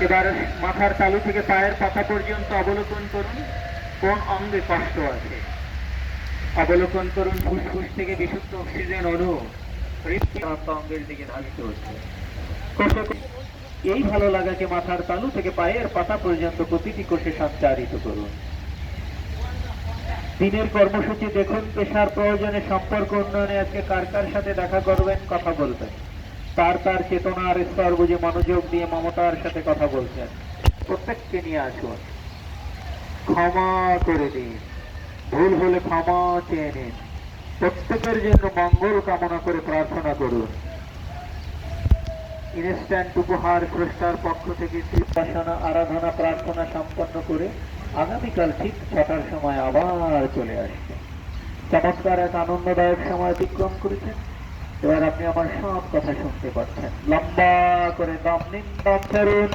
এবার মাথার তালু থেকে পায়ের পাতা পর্যন্ত অবলোকন করুন। কোন অঙ্গে কষ্ট আছে? অবলোকন করুন, ফুসফুস থেকে বিশুদ্ধ অক্সিজেন অণু। অঙ্গের দিকে ধাবিত হচ্ছে। এই ভালো লাগাকে মাথার তালু থেকে পায়ের পাতা পর্যন্ত প্রতিটি কোষে সঞ্চারিত করুন। দিনের কর্মসূচি দেখুন, পেশার প্রয়োজনে সম্পর্ক উন্নয়নে আজকে কার কার সাথে দেখা করবেন, কথা বলবেন। তার তার চেতনার স্তর বুঝে মনোযোগ দিয়ে মমতার সাথে কথা বলছেন। প্রত্যেককে নিয়ে আসুন। ক্ষমা করে দিন। ভুল হলে ক্ষমা চেয়ে নিন। প্রত্যেকের জন্য মঙ্গল কামনা করে প্রার্থনা করুন। ইনস্ট্যান্ট উপহার, স্রষ্টার পক্ষ থেকে শ্রীপাসনা আরাধনা, প্রার্থনা সম্পন্ন করে আগামীকাল ঠিক ছটার সময় আবার চলে আসবে। চমৎকার এক আনন্দদায়ক সময় অতিক্রম করেছেন। এবার আপনি আমার সব কথা শুনতে পাচ্ছেন। লম্বা করে দম নিন, দম ছাড়ুন